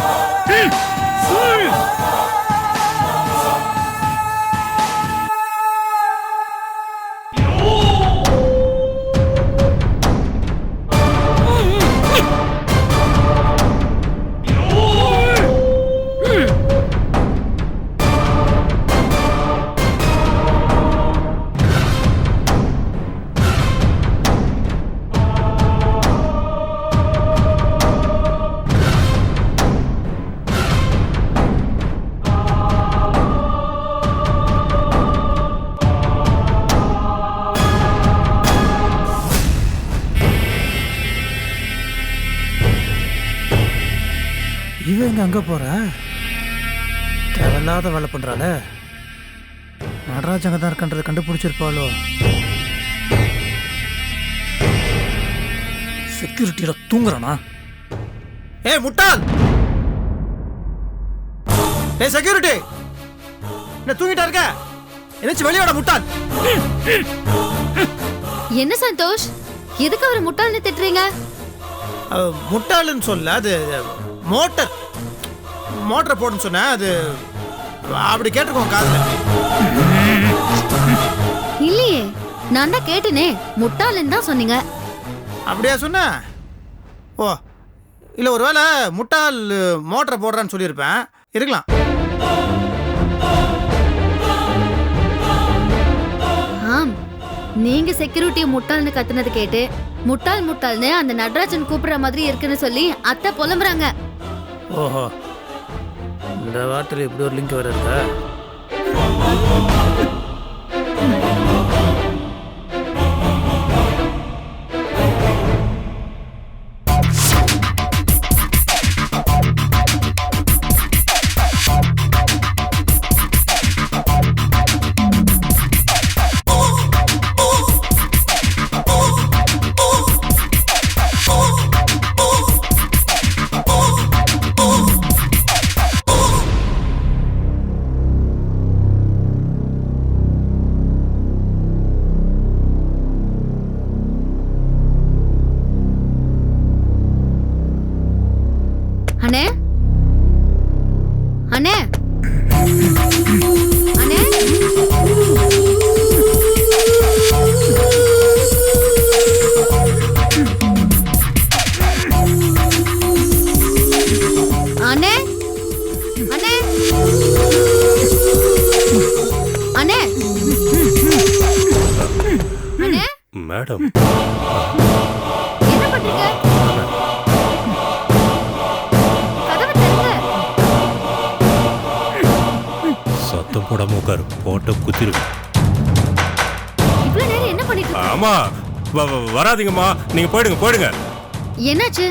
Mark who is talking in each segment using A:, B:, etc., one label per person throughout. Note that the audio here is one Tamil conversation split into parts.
A: Hey! எங்க அங்க போற? தேவையில்லாத வேலை பண்றாள. நடராஜ் அங்கே தான் இருக்கன்றதை கண்டுபிடிச்சிருப்பாளோ? செக்யூரிட்டியில தூங்குறானா? ஏய் முட்டாள்! ஏய் செக்யூரிட்டி என்ன தூங்கிட்டா இருக்க? என்னாச்சு வெளியோட முட்டாள்!
B: என்ன சந்தோஷ்? எதுக்கு அவர் முட்டாள்னு திட்டுறீங்க?
A: முட்டாளுன்னு சொல்ல அது மோட்டர். மோட்டரை போடுன்னு சொன்னேன் அது அப்படி கேட்டுக்கோங்க காதுல.
B: இல்லையே நான் தான் கேட்டனே முட்டாள்னு தான் சொன்னீங்க.
A: அப்படியா சொன்ன ஓ இல்லை ஒருவேளை முட்டாள் மோட்டரை போடுறான்னு சொல்லியிருப்பேன். இருக்கலாம்.
B: ஆம் நீங்க செக்யூரிட்டி முட்டாள்னு கத்துனது கேட்டு முட்டாள் முட்டாள்னு அந்த நடராஜன் கூப்பிடுற மாதிரி இருக்குன்னு சொல்லி அத்தை புலம்புறாங்க.
A: ஓஹோ. இந்த வார்த்தையில் இப்படி ஒரு லிங்க் வேறு இருக்கா?
C: மேடம். சத்தம் போடாம உட்காரு. போட்ட
B: இருக்க?
C: ஆமா வராதீங்கம்மா. நீங்க போயிடுங்க போயிடுங்க.
B: என்னாச்சு?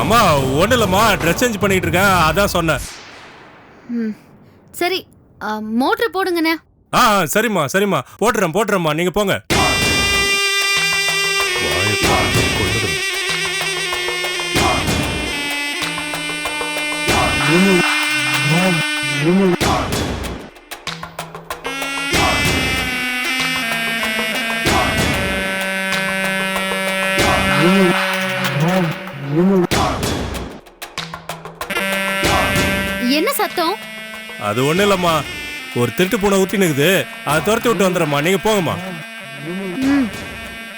C: அம்மா ஒன்றும் இல்லைம்மா. ட்ரெஸ் சேஞ்ச் பண்ணிட்டு இருக்கேன். அதான் சொன்னேன்.
B: சரி. மோட்டர் போடுங்கண்ணே.
C: ஆ சரிம்மா சரிம்மா. போட்டுறேன் போட்டுறேம்மா. நீங்க போங்க.
B: என்ன சத்தம்?
C: அது ஒண்ணு இல்லம்மா ஒரு திருட்டு பூனை ஊத்தி நிக்குது அதை துரத்தி விட்டு வந்துடுறேம்மா. நீங்க போங்கம்மா.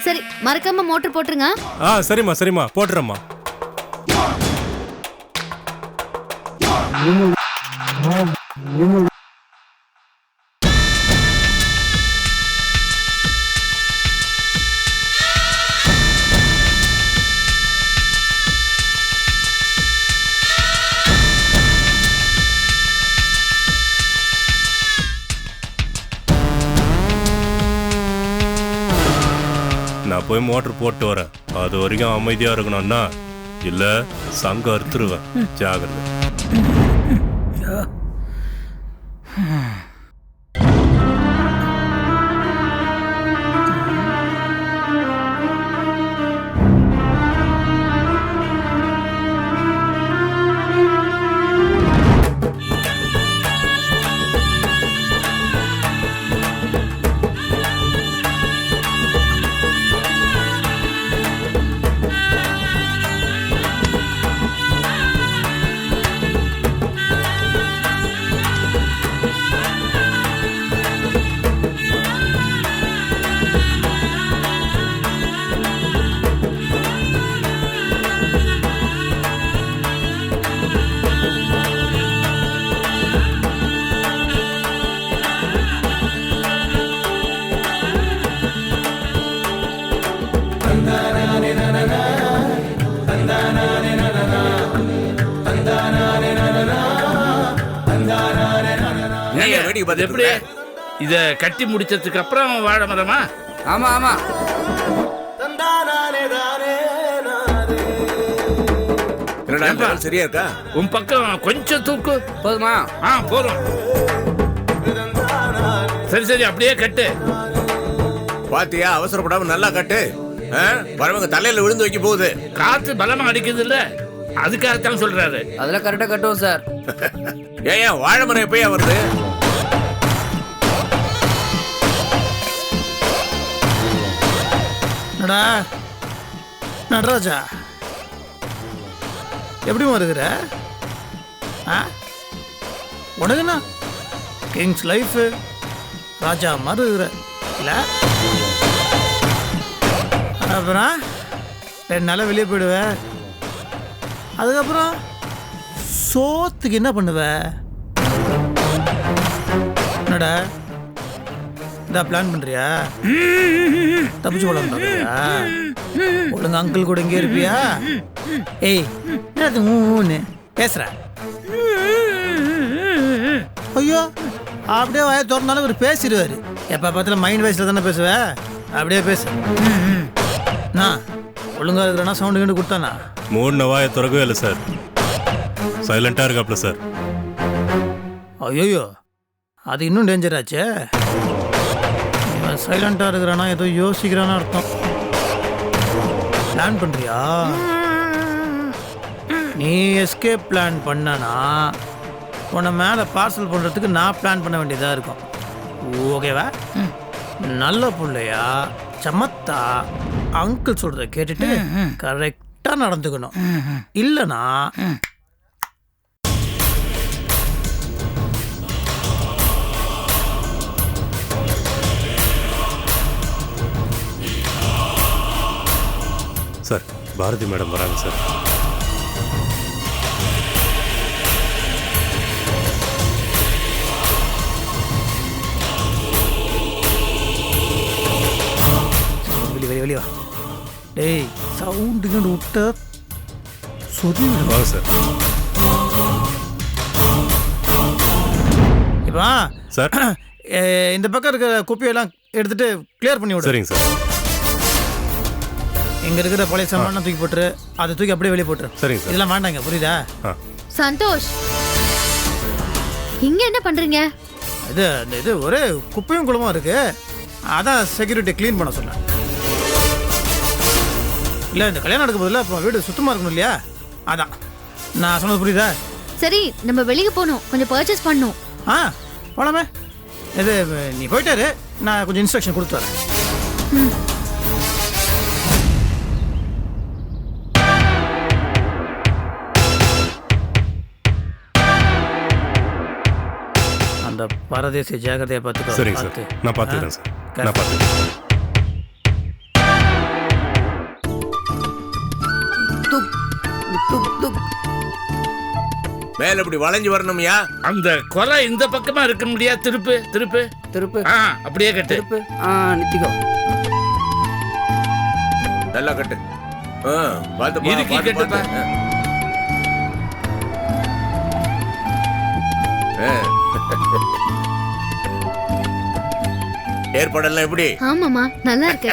B: சரி மறக்காம மோட்டர் போட்டுருங்க.
C: ஆ சரிம்மா சரிம்மா போட்டுறேம்மா. மோட்டர் போட்டு வரேன் அது வரைக்கும் அமைதியா இருக்கணும்னா இல்ல சங்க அறுத்துருவேன். ஜாகிரதை
D: பார்த்துட்டு
E: எப்படி? இத கட்டி முடிச்சதுக்கு அப்புறம் வாழை மரமா?
D: ஆமா ஆமா.
F: என்னடா
D: சரியா இருக்கா?
E: உன் பக்கம் கொஞ்சம் தூக்கு.
F: போதுமா?
E: ஆ போதும். சரி சரி அப்படியே கட்டு.
D: பாத்தியா அவசரப்படாம நல்லா கட்டு. ஆ? வரவங்க தலையில விழுந்து வைக்க போகுது.
E: காத்து பலமா அடிக்குது இல்ல அதுக்காகத்தான் சொல்றாரு.
F: அதெல்லாம் கரெக்டா கட்டுவோம் சார்
D: ஏன் ஏன் வாழை மரம் எப்பயா வருது?
A: என்னடா? நடராஜா? எப்படிமா இருக்கிற ஆ? உனக்குண்ணா கிங்ஸ் லைஃபு ராஜா மாதிரி இருக்கிற. இல்லை? அப்புறம் ரெண்டு நாளாக வெளியே போயிடுவேன் அதுக்கப்புறம் சோத்துக்கு என்ன பண்ணுவ? என்னடா? இதா பிளான் பண்ணுறியா தப்பிச்சு போலாம் பார்க்கறியா ஒழுங்கு அங்கிள் கூட இங்கே இருப்பியா? ஏய் என்னது ஊன்னு? பேசுற. ஐயோ அப்படியே வாய திறந்தாலும் இவர் பேசிடுவாரு. எப்போ பார்த்தாலும் மைண்ட் வாய்ஸில் தானே பேசுவ? அப்படியே பேசு. நான் ஒழுங்கா இருக்கிறனா சவுண்டு கிண்டு கொடுத்தானா?
C: மூணு வாயை திறக்கவே இல்லை சார். சைலண்டா இருக்காப்ல சார்.
A: ஐயோயோ அது இன்னும் டேஞ்சர் ஆச்சே. இவன் சைலண்டாக இருக்கிறானா? ஏதோ யோசிக்கிறானா அர்த்தம். பிளான் பண்ணுறியா நீ எஸ்கேப் பிளான் பண்ணனா உன்னை மேலே பார்சல் பண்ணுறதுக்கு நான் பிளான் பண்ண வேண்டியதாக இருக்கும். ஓகேவா நல்ல பிள்ளையா சமத்தா அங்கிள் சொல்கிறத கேட்டுட்டு கரெக்டாக நடந்துக்கணும். இல்லைனா
C: சார். பாரதி மேடம் வராங்க சார்.
A: வெளி வெளி வெளி வா. டேய் சவுண்டு விட்ட சொதி
C: வாங்க சார்.
A: இப்போ
C: சார்.
A: இந்த பக்கம் இருக்கிற குப்பையெல்லாம் எடுத்துட்டு கிளியர் பண்ணி விடு.
C: சரிங்க சார்.
A: இங்க இருக்கிற பழைய சாமான் தூக்கி போட்டுரு. அதை தூக்கி அப்படியே வெளியே போட்டுரு.
C: சரிங்க சார்.
A: இதெல்லாம் வேண்டாங்க புரியுதா?
B: சந்தோஷ். இங்க என்ன பண்றீங்க?
A: இது இந்த இது ஒரே குப்பையும் குளமும் இருக்கு. அதான் செக்யூரிட்டி க்ளீன் பண்ண சொன்னேன். இல்லை இந்த கல்யாணம் நடக்கும் போதில் அப்புறம் வீடு சுத்தமாக இருக்கணும் இல்லையா? அதான். நான் சொன்னது புரியுதா?
B: சரி நம்ம வெளியே போகணும். கொஞ்சம் பர்ச்சேஸ் பண்ணணும்
A: ஆ போலாமே. இது நீ போயிட்டாரு நான் கொஞ்சம் இன்ஸ்ட்ரக்ஷன் கொடுத்து வரேன். அந்த பரதேசி ஜாகிரதையை பார்த்துக்கோ.
C: சரிங்க சார்.
A: பார்த்து.
C: நான் பார்த்துக்கிறேன் சார். நான் பார்த்துக்கிறேன்.
F: துக் துக் துக்
D: மேல இப்படி வளைஞ்சு வரணும்யா?
E: அந்த கொலை இந்த பக்கமா இருக்க முடியா? திருப்பு திருப்பு.
F: திருப்பு.
E: ஆ அப்படியே கட்டு.
F: திருப்பு. ஆ
D: நல்லா கட்டு. ஆ, பார்த்து
E: இறுக்கி
D: பார்த்து
E: கட்டுப்பா.
D: பார்த்து. ஆ. ஏற்பாடெல்லாம் எப்படி?
B: ஆமாமா நல்லா இருக்கு.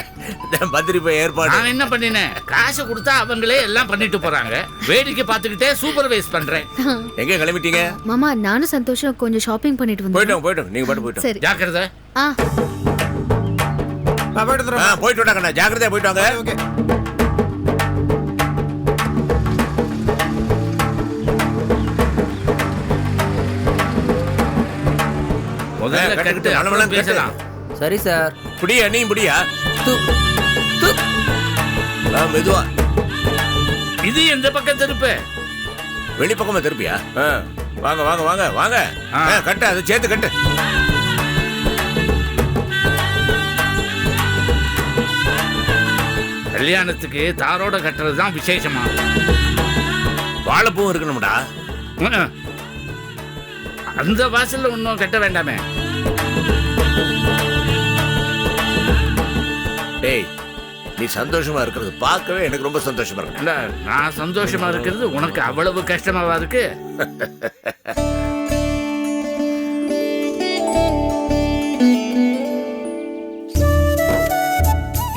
D: பத்திரி போய் ஏற்பாடு.
E: நான் என்ன பண்ணினேன்? காசு கொடுத்தா அவங்களே எல்லாம் பண்ணிட்டு போறாங்க. வேடிக்கை பார்த்துக்கிட்டே சூப்பர்வைஸ் பண்றேன்.
D: எங்க கிளம்பிட்டீங்க?
B: மாமா நானும் சந்தோஷம். கொஞ்சம் ஷாப்பிங் பண்ணிட்டு வந்தோம்
D: போயிட்டோம் போயிட்டோம். நீங்க பாட்டு போயிட்டோம்.
B: சரி.
E: ஜாக்கிரதை.
B: ஆ.
A: போயிட்டு.
D: போயிட்டு விட்டாங்கண்ணா ஜாக்கிரதையா போயிட்டு வாங்க.
A: ஓகே.
E: முதல்ல
D: ஆ, கட்டு,
E: கட்டு
D: கட்டு,
E: அப்புறம்
D: மலமலன்னு
E: பேசலாம்
F: சரி சார்
D: புடியா நீ புடியா? மெதுவா.
E: இது எந்த பக்கம் திருப்பு?
D: வெளிப்பக்கமா திருப்பியா? ஆ, வாங்க வாங்க வாங்க வாங்க. கட்டு அதை சேர்த்து கட்டு.
E: கல்யாணத்துக்கு தாரோட கட்டுறது தான் விசேஷமா?
D: வாழைப்பூவும் இருக்கணும்டா.
E: அந்த வாசல்ல ஒன்றும் கட்ட வேண்டாமே.
D: டேய் நீ சந்தோஷமா இருக்கிறது பார்க்கவே எனக்கு ரொம்ப சந்தோஷமா இருக்கு.
E: இல்ல நான் சந்தோஷமா இருக்கிறது உனக்கு அவ்வளவு கஷ்டமாவா இருக்கு?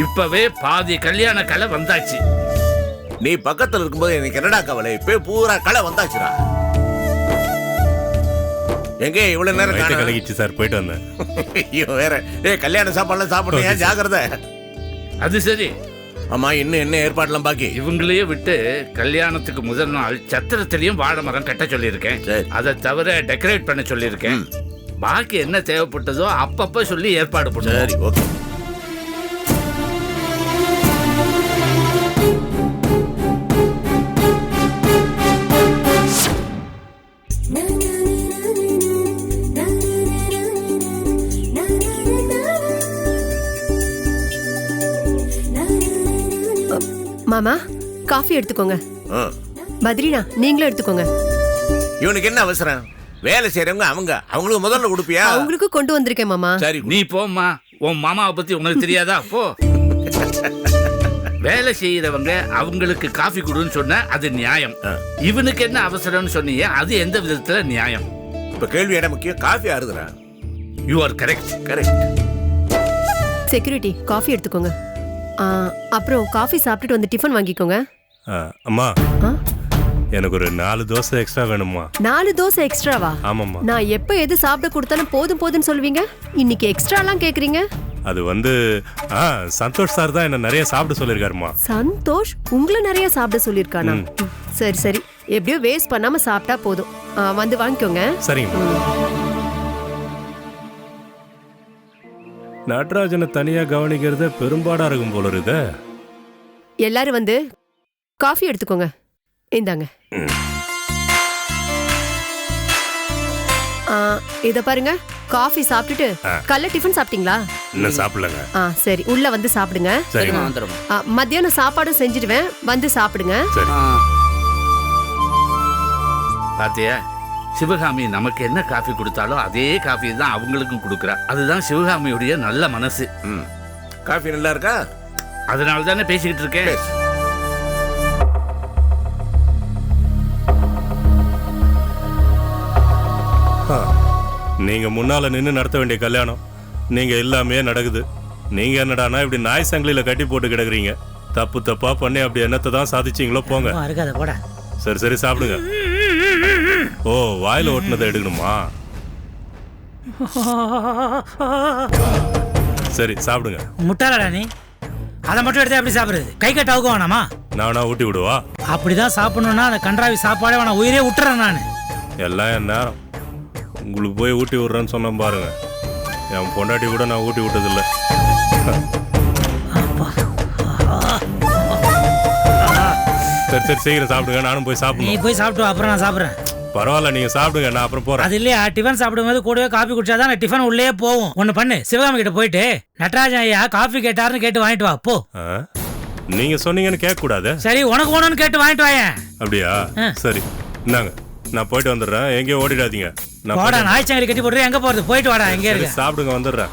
E: இப்பவே பாதி கல்யாண கலை வந்தாச்சு.
D: நீ பக்கத்துல இருக்கும்போது எனக்கு என்னடா கவலை? இப்ப பூரா களை வந்தாச்சுடா. எங்க இவ்வளவு நேரம்?
C: கலகிச்சு சார் போயிட்டு வந்தேன்.
D: ஐயோ வேற. ஏ கல்யாண சாப்பாடுலாம் சாப்பிடுங்க. ஜாக்கிரதை?
E: அது சரி.
D: ஆமா இன்னும் என்ன ஏற்பாடுலாம் பாக்கி?
E: இவங்களையே விட்டு கல்யாணத்துக்கு முதல் நாள் சத்திரத்திலையும் வாழை மரம் கட்ட சொல்லியிருக்கேன்.
D: சரி.
E: அதை தவிர டெக்கரேட் பண்ண சொல்லியிருக்கேன். பாக்கி என்ன தேவைப்பட்டதோ அப்பப்ப சொல்லி ஏற்பாடு பண்ணுவோம்.
D: சரி ஓகே.
G: மாமா காஃபி எடுத்துக்கோங்க. பத்ரினா நீங்களும் எடுத்துக்கோங்க.
D: இவனுக்கு என்ன அவசரம்? வேலை செய்யறவங்க அவங்க. அவங்களுக்கு முதல்ல கொடுப்பியா?
G: அவங்களுக்கு கொண்டு வந்திருக்கேன் மாமா.
D: சரி
E: நீ போம்மா. உன் மாமாவை பத்தி உனக்கு தெரியாதா? போ. வேலை செய்யறவங்க அவங்களுக்கு காஃபி கொடுன்னு சொன்ன அது நியாயம். இவனுக்கு என்ன அவசரம்னு சொன்னீங்க அது எந்த விதத்துல நியாயம்?
D: இப்ப கேள்வி இடம் முக்கியம்? Coffee ஆறுதுடா.
E: You are correct
D: correct
G: security coffee எடுத்துக்கோங்க. அப்புறம் காஃபி சாப்பிட்டுட்டு வந்து டிஃபன் வாங்கிக்கோங்க.
C: அம்மா? எனக்கு ஒரு நாலு தோசை எக்ஸ்ட்ரா வேணும்மா.
G: நாலு தோசை எக்ஸ்ட்ராவா
C: ஆமாம்மா.
G: நான் எப்ப எது சாப்பிட கொடுத்தாலும் போதும் போதும்னு சொல்லுவீங்க? இன்னைக்கு எக்ஸ்ட்ராலாம் கேக்குறீங்க?
C: அது வந்து ஆ சந்தோஷ் சார் தான் என்ன நிறைய சாப்பிட சொல்லியிருக்காருமா
G: சந்தோஷ்? உங்களை நிறைய சாப்பிட சொல்லியிருக்கானா? சரி சரி. எப்படியோ வேஸ்ட் பண்ணாம சாப்பிட்டா போதும். வந்து வாங்கிக்கோங்க.
C: சரிங்கம்மா. நடராஜனை தனியா கவனிக்கிறது பெரும்பாடா இருக்கும் போல இருக்குதே.
G: எல்லாரும் வந்து காஃபி எடுத்துக்கோங்க. இந்தாங்க. ஆ, இத பாருங்க. காஃபி சாப்பிட்டுட்டு காலைல டிஃபன் சாப்பிட்டீங்களா?
C: இன்னும் சாப்பிடலங்க.
G: ஆ சரி. உள்ள வந்து சாப்பிடுங்க.
F: வந்துடும்
G: ஆ, மத்தியானம் சாப்பாடும் செஞ்சிடுவேன். வந்து சாப்பிடுங்க.
E: பாத்தியா? சிவகாமி நமக்கு என்ன காஃபி கொடுத்தாலும் அதே காஃபி தான் அவங்களுக்கும் கொடுக்குறா. அதுதான் சிவகாமியுடைய நல்ல மனசு.
D: ம். காஃபி நல்லா இருக்கா?
E: அதனால தானே பேசிக்கிட்டு இருக்கேன்.
C: நீங்க முன்னால நின்னு நடத்த வேண்டிய கல்யாணம் நீங்க எல்லாமே நடக்குது. நீங்க என்னடானா இப்படி நாய் சங்கிலியில கட்டி போட்டு கிடக்குறீங்க. தப்பு தப்பா பண்ணி அப்படி என்னத்தை தான் சாதிச்சீங்களோ போங்க.
H: போட.
C: சரி சரி சாப்பிடுங்க. ஓ வாயில ஓட்டுனதை எடுக்கணுமா? சரி சாப்பிடுங்க.
H: முட்டாளடா நீ. அதை மட்டும் எடுத்து எப்படி சாப்பிடுறது? கை கட்ட அவுக்க வேணாமா?
C: நானா ஊட்டி விடுவா?
H: அப்படிதான் சாப்பிடணும்னா அந்த கன்றாவி சாப்பாடே வேணாம். உயிரே விட்டுறேன் நான்.
C: எல்லாம் என் நேரம். உங்களுக்கு போய் ஊட்டி விடுறேன்னு சொன்னேன் பாருங்க. என் பொண்டாட்டி கூட நான் ஊட்டி விட்டதில்ல. சரி சரி சீக்கிரம் சாப்பிடுங்க. நானும் போய்
H: நீ
C: சாப்பிடணும்
H: போய் சாப்பிட்டு அப்புறம் நான் சாப்பிட்றேன்.
C: பரவாயில்ல நீங்க சாப்பிடுங்க நான் அப்புறம் போறேன்.
H: அது இல்லையா? டிஃபன் சாப்பிடும்போது கூடவே காஃபி குடிச்சாதான் நான் டிஃபன் உள்ளே போகும். ஒன்று பண்ணு சிவகாமி கிட்ட போயிட்டு நடராஜன் ஐயா காஃபி கேட்டாருன்னு கேட்டு வாங்கிட்டு வா போ?
C: நீங்க சொன்னீங்கன்னு கேட்க கூடாது
H: சரி உனக்கு வேணும்னு கேட்டு வாங்கிட்டு வாயேன்.
C: அப்படியா. சரி இந்தாங்க நான் போயிட்டு வந்துடுறேன். எங்கேயும் ஓடிடாதீங்க. நான்
H: போடா நாய்ச்சங்கரி கட்டி போட்டு எங்க போறது? போயிட்டு வாடா எங்க இருக்க.
C: சாப்பிடுங்க வந்துடுறேன்.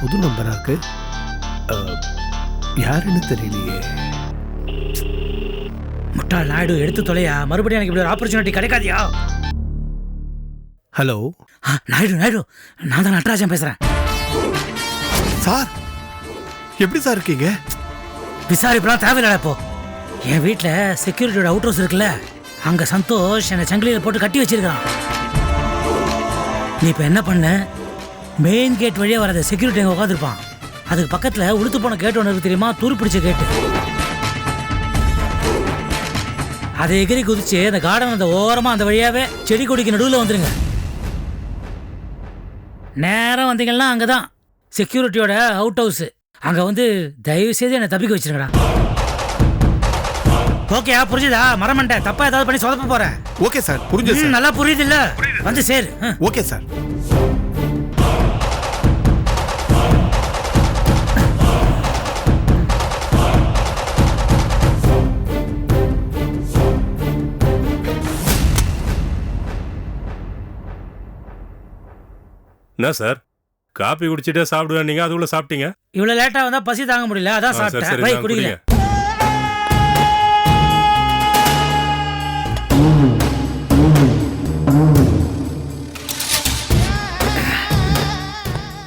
I: புது நம்பரா இருக்கு யாருன்னு தெரியலையே.
H: முட்டாள் நாயுடு எடுத்து தொலையா? மறுபடியும் எனக்கு இப்படி ஒரு ஆப்பர்ச்சுனிட்டி கிடைக்காதியா?
I: ஹலோ?
H: நாயுடு நாயுடு நான் தான் நடராஜன் பேசுறேன்.
I: சார் எப்படி சார் இருக்கீங்க?
H: விசாரிப்புலாம் தேவையில்லை இப்போ. என் வீட்டில் செக்யூரிட்டியோட அவுட் ஹவுஸ் இருக்குல்ல அங்கே சந்தோஷ் என்னை சங்கிலியில் போட்டு கட்டி வச்சிருக்கான் நீ இப்போ என்ன பண்ண? மெயின் கேட் வழியாக வராத செக்யூரிட்டி அங்கே உட்காந்துருப்பான் அதுக்கு பக்கத்துல உளுத்து போன கேட்டு ஒன்று இருக்கு தெரியுமா? துரு பிடிச்ச கேட்டு அதை எகிரி குதிச்சு அந்த கார்டன் அந்த ஓரமா அந்த வழியாவே செடி கொடிக்கு நடுவில் வந்துருங்க. நேரம் வந்தீங்கன்னா அங்கதான். செக்யூரிட்டியோட அவுட் ஹவுஸ் அங்க வந்து தயவு செய்து என்னை தப்பிக்க வச்சிருங்கடா. ஓகேயா புரிஞ்சுதா? மரமண்டை. தப்பா ஏதாவது பண்ணி சொதப்ப போறேன்.
I: ஓகே சார் புரிஞ்சு
H: நல்லா புரியுது இல்ல வந்து சேரு.
I: ஓகே சார்
C: என்ன சார்? காப்பி குடிச்சிட்டே சாப்பிடுவேன். நீங்க அதுக்குள்ள சாப்பிட்டீங்க?
H: இவ்வளவு லேட்டா வந்தா பசி தாங்க முடியல. அதான்
C: ஆ, சரி
H: சாப்பிட்டேன்.
C: சரி
H: வை குடிக்கல
C: குடிங்க.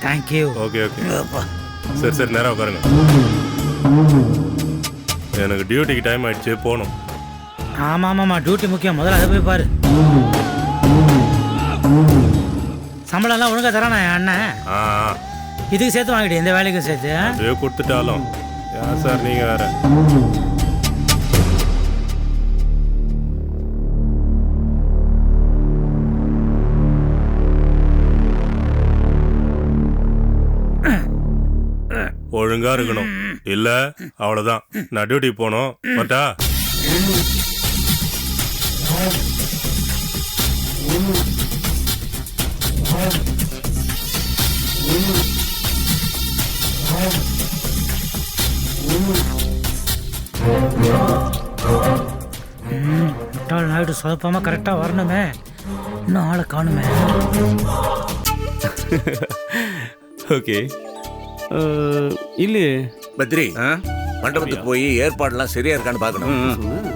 H: தேங்க்யூ
C: ஓகே ஓகே சரி சரி நேரம் உட்காருங்க. எனக்கு டியூட்டிக்கு டைம் ஆயிடுச்சு போகணும்.
H: ஆமா ஆமாமா டியூட்டி முக்கியம். முதல்ல அதை போய் பாரு. சம்பளம் எல்லாம் ஒழுங்கா தரானா என் அண்ணன். இதுக்கு சேர்த்து வாங்கிடு இந்த வேலைக்கும் சேர்த்து?
C: அப்படியே கொடுத்துட்டாலும். ஏன் சார் நீங்க வேற. ஒழுங்கா இருக்கணும். இல்ல அவ்வளவுதான். நான் டியூட்டிக்கு போகணும். பட்டா
H: முட்டாள் நாயுடு சொதப்பாம கரெக்டா வரணுமே. இன்னும் ஆளை காணுமே.
J: ஓகே. இல்லையே.
D: பத்ரி
E: ஆ?
D: மண்டபத்துக்கு போய் ஏற்பாடுலாம் சரியா இருக்கான்னு பார்க்கணும்.